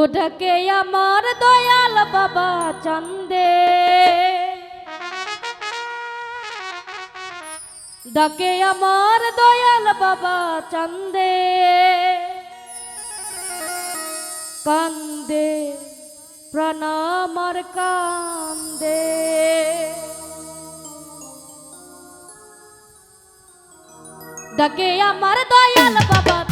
ওটাকে আমার দয়াল বাবা চন্দে। ডাকে আমার দয়াল বাবা চন্দে। কান্দে, প্রণামর কান্দে। ডাকে আমার দয়াল বাবা